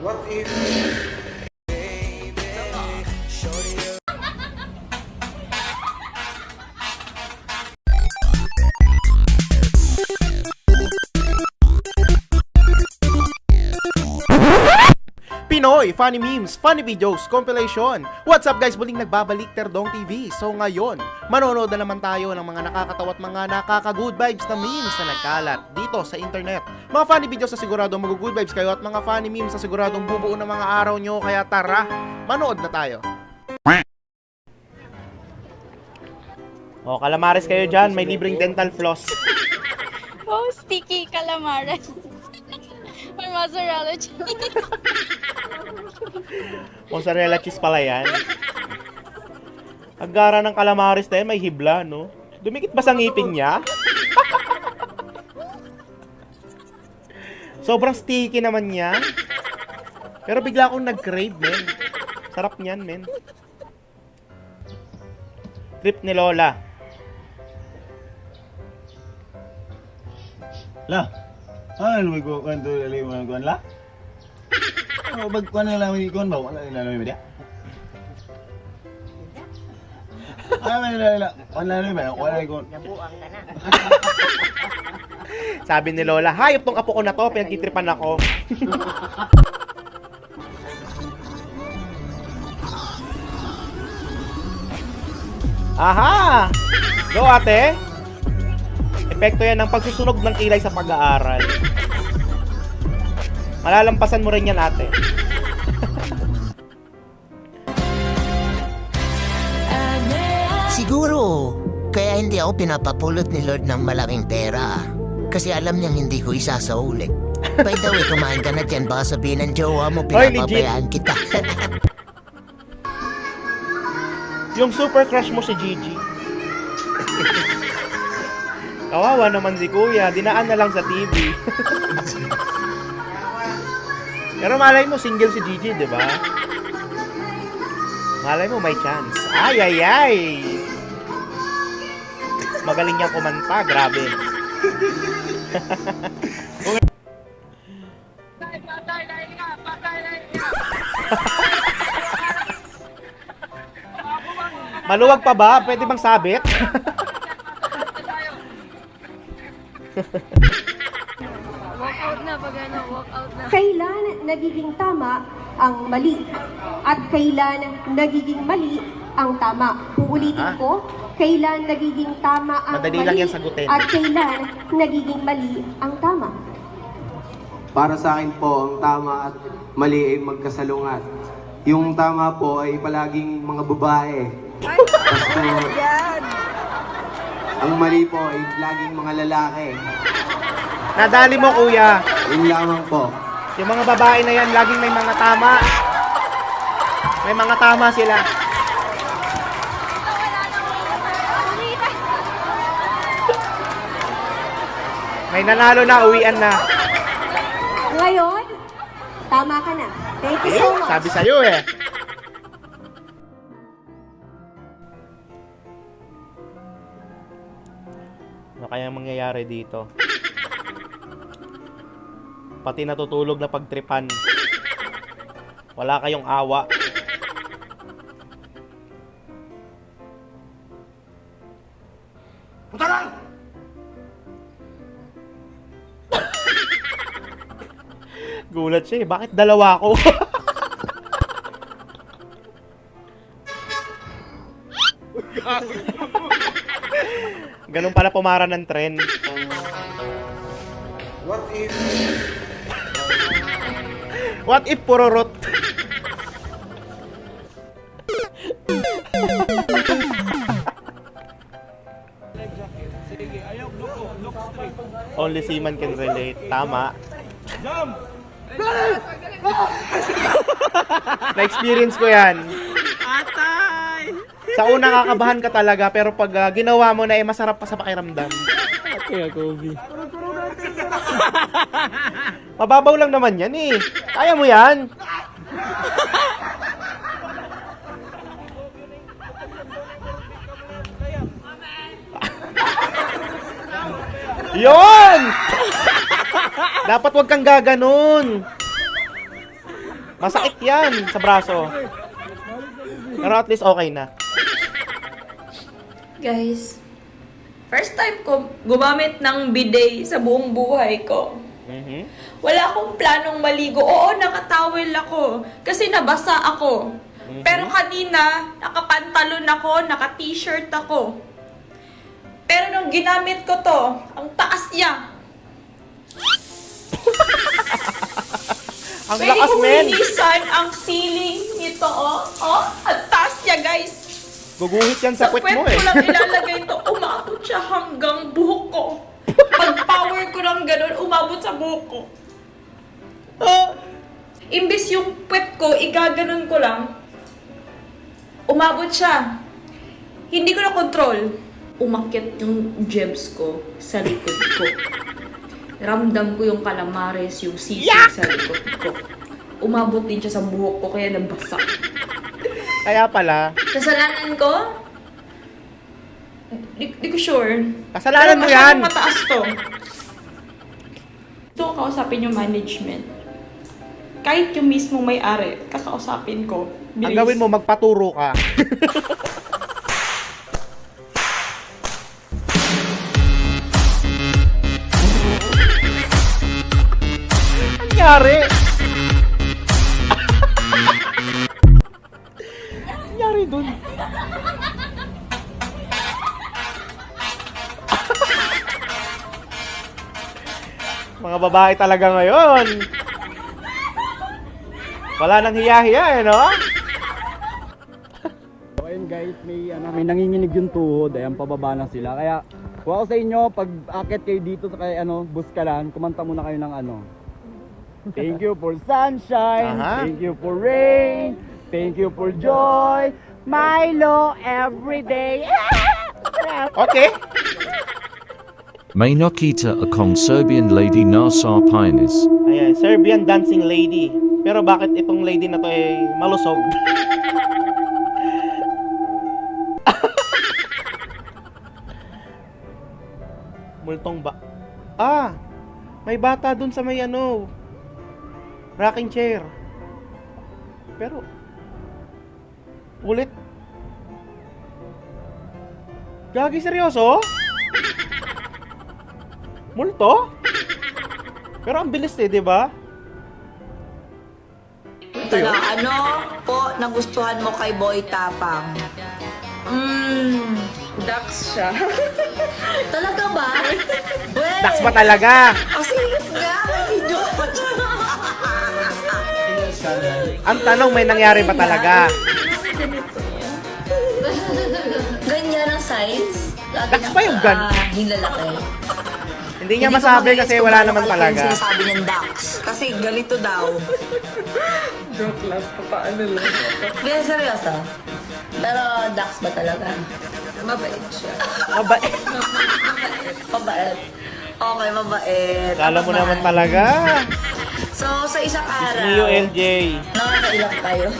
What if... Pinoy Funny Memes, Funny Videos, Compilation. What's up guys? Muling nagbabalik Terdong TV. So ngayon, manonood na naman tayo ng mga nakakatawa at mga nakaka-good vibes na memes na nagkalat dito sa internet. Mga funny videos na siguradong mag-good vibes kayo at mga funny memes na siguradong bubuo ng mga araw nyo. Kaya tara, manood na tayo. O, oh, kalamares kayo dyan. May libreng dental floss. Oh, sticky calamares. May mozzarella cheese. Mozzarella cheese pala yan. Ang gara ng calamares na yan, may hibla, no? Dumikit ba sa ngipin niya? Sobrang sticky naman niya. Pero bigla akong nag-crave, men. Sarap niyan, men. Trip ni Lola. Lah, ano may ko kanto dali mo kuan la? Ano bag kuan lang may kuan ba wala ila may dia? Ano may la la wala may ba wala kuan. Sabi ni Lola, hayop tong apo ko na to, pinagtitripan ako. Aha! Go ate! Epekto yan ng pagsusunog ng kilay sa pag-aaral. Malalampasan mo rin yan ate. Siguro, kaya hindi ako pinapapulot ni Lord ng malaking pera. Kasi alam niyang hindi ko isasaulit. By the way, kumain ka na dyan. Baka sabihin ng jowa mo, pinapabayaan kita. Yung super crush mo si Gigi. Kawawa naman si Kuya, dinaan na lang sa TV. Pero malay mo, single si Gigi, di ba? Malay mo, may chance. Ay, ay, ay! Magaling niyang kumanta, grabe. Maluwag pa ba? Pwede bang sabit? nagiging tama ang mali at kailan nagiging mali ang tama. Uulitin Ha? ko, kailan nagiging tama ang Madali mali lang yan sagutin. at kailan nagiging mali ang tama. Para sa akin po, ang tama at mali ay magkasalungat. Yung tama po ay palaging mga babae. Tapos po, ang mali po ay laging mga lalaki. Nadali mo, Kuya. Yun lamang po. Yung mga babae na yan, laging may mga tama. May mga tama sila. May nanalo na, uwian na. Ngayon, tama ka na. Thank you so much. Sabi sa'yo eh. Ano kaya mangyayari dito? Pati natutulog na pagtripan. Wala kayong awa. Gulat siya eh. Bakit dalawa ako? Ganun pala pumara ng tren. What if... What if pururot? Only seaman can relate. Tama. Na-experience ko yan. Atay! Sa una kakabahan ka talaga, pero pag ah, ginawa mo na, eh, masarap pa sa pakiramdam. Mababaw lang naman yan eh. Kaya mo yan. Yon! Dapat wag kang gaganon. Masakit yan sa braso. Pero at least okay na. Guys, first time ko gumamit ng bidet sa buong buhay ko. Mhm. Wala akong planong maligo. Oo, nakatawel ako. Kasi nabasa ako. Pero kanina, nakapantalon ako, naka-t-shirt ako. Pero nung ginamit ko to, ang taas niya. Ang Pwede lakas, men. linisan ang ceiling nito, oh. Oh, ang taas niya, guys. Guguhit yan sa Sa puwet mo ko eh. lang ilalagay to, umabot siya hanggang buhok ko. Pag power ko lang ganun, umabot sa buhok ko. Oh. Imbis yung puwet ko, igaganon ko lang, umabot siya. Hindi ko na control. Umakyat yung jebs ko sa likod ko. Ramdam ko yung calamares, yung sisig sa likod ko. Umabot din siya sa buhok ko, kaya nabasa. Kaya pala, Kasalanan ko? Di, di ko sure. Kasalanan mo Pero yan. masyadong mataas to. Gusto ko kausapin yung management. Kahit yung mismong may-ari, kakausapin ko. ang gawin mo, magpaturo ka. Nangyari? Nangyari Mga babae talaga ngayon. Wala nang hiya-hiya eh, no? So, ayun guys, may, ano, may nanginginig yung tuhod, ayan pababa na sila. Kaya, kung ako sa inyo, pag akit kayo dito sa kay, ano, Buskalan, kumanta muna kayo ng ano. Thank you for sunshine, Aha. thank you for rain, thank you for joy, Milo every day. Okay. May nakita akong Serbian lady nasa Pines. Ayan, Serbian dancing lady. Pero bakit itong lady na to ay malusog? Multong ba? Ah! May bata dun sa may ano. Rocking chair. Pero ulit. Gagi seryoso? Multo? Pero ang bilis eh, di ba? Tala, ano po nagustuhan mo kay Boy Tapang? Mmm, ducks siya. Talaga ba? Well, Dax ba talaga? Kasi nga, may siya. Ang tanong, may nangyari ba talaga? Ganyan ang size. Lagi Dax ba yung gan- Ah, yung lalaki. Hindi niya Hindi masabi kasi wala naman talaga. yung Sinasabi niyang Dax. Kasi ganito daw. Joke lang, papaano lang. Kaya seryoso. Pero Dax ba talaga? Mabait siya. Mabait. Mabait. Okay, mabait. Kala mo naman talaga. So, sa isang araw, Neo LJ. nakakailang kayo.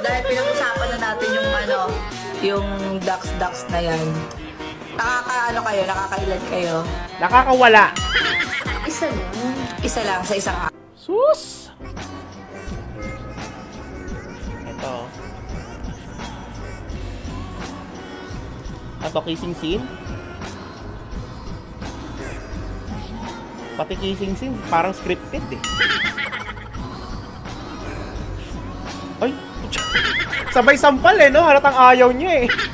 Dahil pinag-usapan na natin yung ano, yung ducks-ducks na yan. Nakaka-ano kayo, nakakailan kayo? Nakakawala. Isa lang. Isa lang sa isang araw. Sus! Ito. Ito, kissing scene. Pati kissing scene, parang scripted eh. Ay! Sabay sampal eh, no? Halatang ayaw niya eh.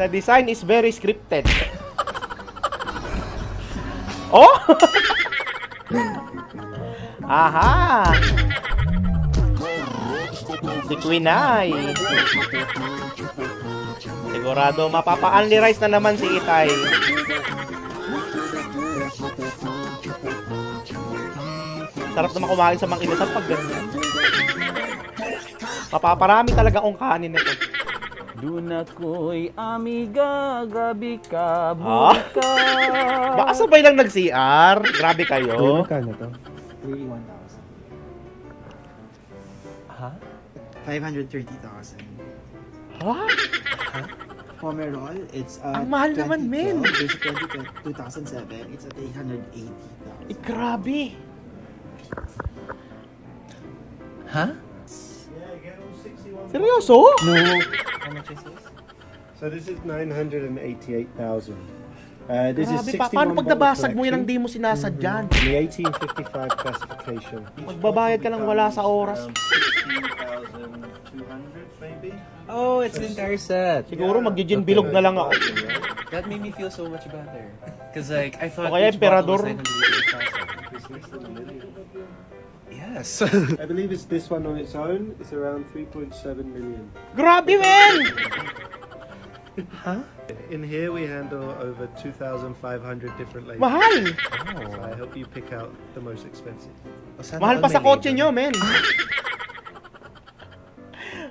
The design is very scripted. Oh! Aha! Si Queen Ay. Sigurado mapapa-unli rice na naman si Itay. Sarap naman kumain sa mga inasal pag ganyan. Mapaparami talaga ang kanin nito. Doon ako'y amiga, gabi ka, Ah? ka. Baka sabay lang nag-CR. Grabe kayo. Magkano to? 3,1,000. Ha? 530,000. Ha? Pomerol, it's uh, Ang mahal naman, men. 2012, Basic 2007, it's at 880,000. Eh, grabe. Ha? Seryoso? No. So this is 988,000. Uh, this Grabe is pa. 61 Paano pag bottle nabasag mo yan ang collection. di mo sinasadyan? In the 1855 classification. Magbabayad ka lang wala sa oras. Around 16,200 maybe. Oh, it's an entire set. Siguro magji-gin bilog na lang ako. That made me feel so much better. Because like, I thought O kaya each bottle was emperador. 988,000. Yes. I believe it's this one on its own. It's around 3.7 million. Grabe, men! In here we handle over 2,500 different labels. Mahal! So I help you pick out the most expensive. Mahal pa sa kotse nyo, men.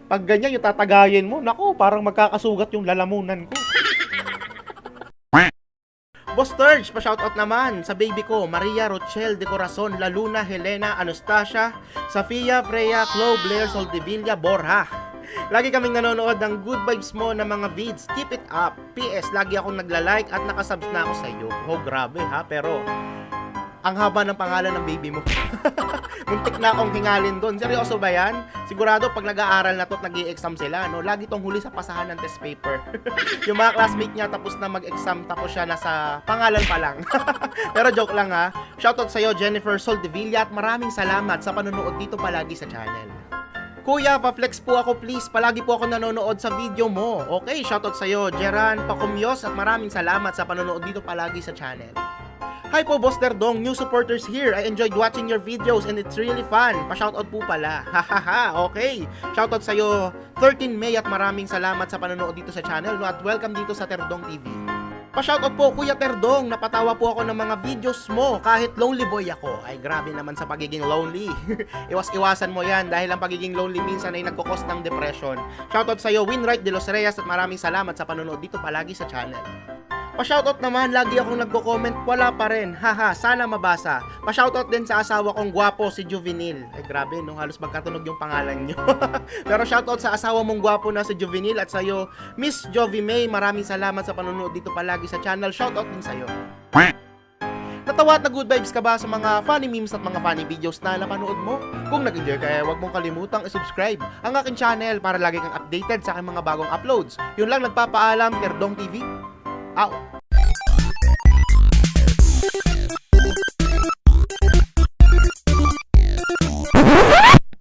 Pag ganyan yung tatagayin mo, nako, parang magkakasugat yung lalamunan ko. Boss Turge, pa-shoutout naman sa baby ko, Maria Rochelle de Corazon, Laluna, Helena, Anastasia, Safia, Freya, Chloe, Blair, Soldevilla, Borja. Lagi kaming nanonood ng good vibes mo na mga vids. Keep it up. PS, lagi akong nagla-like at nakasubs na ako sa iyo. Oh, grabe ha. Pero, ang haba ng pangalan ng baby mo. Muntik na akong hingalin doon. Seryoso ba yan? Sigurado pag nag-aaral na to at nag exam sila, no? Lagi tong huli sa pasahan ng test paper. yung mga classmate niya tapos na mag-exam tapos siya nasa pangalan pa lang. Pero joke lang ha. Shoutout sa'yo Jennifer Soldevilla at maraming salamat sa panonood dito palagi sa channel. Kuya, pa-flex po ako please. Palagi po ako nanonood sa video mo. Okay, shoutout sa'yo, Jeran Pacumyos at maraming salamat sa panonood dito palagi sa channel. Hi po, Boss Derdong. New supporters here. I enjoyed watching your videos and it's really fun. Pa-shoutout po pala. Hahaha, okay. Shoutout sa'yo, 13 May at maraming salamat sa panonood dito sa channel no? at welcome dito sa Terdong TV. Pa-shoutout po, Kuya Terdong. Napatawa po ako ng mga videos mo kahit lonely boy ako. Ay, grabe naman sa pagiging lonely. Iwas-iwasan mo yan dahil ang pagiging lonely minsan ay nagkukos ng depression. Shoutout sa'yo, Winright de los Reyes at maraming salamat sa panonood dito palagi sa channel. Pa-shoutout naman, lagi akong nagko-comment, wala pa rin. Haha, sana mabasa. Pa-shoutout din sa asawa kong gwapo, si Juvenil. Ay grabe, no, halos magkatunog yung pangalan nyo. Pero shoutout sa asawa mong gwapo na si Juvenil at sa'yo, Miss Jovi May, maraming salamat sa panonood dito palagi sa channel. Shoutout din sa'yo. Natawa at na good vibes ka ba sa mga funny memes at mga funny videos na napanood mo? Kung nag-enjoy ka, eh, huwag mong kalimutang i-subscribe ang aking channel para lagi kang updated sa aking mga bagong uploads. Yun lang nagpapaalam, Terdong TV. Out!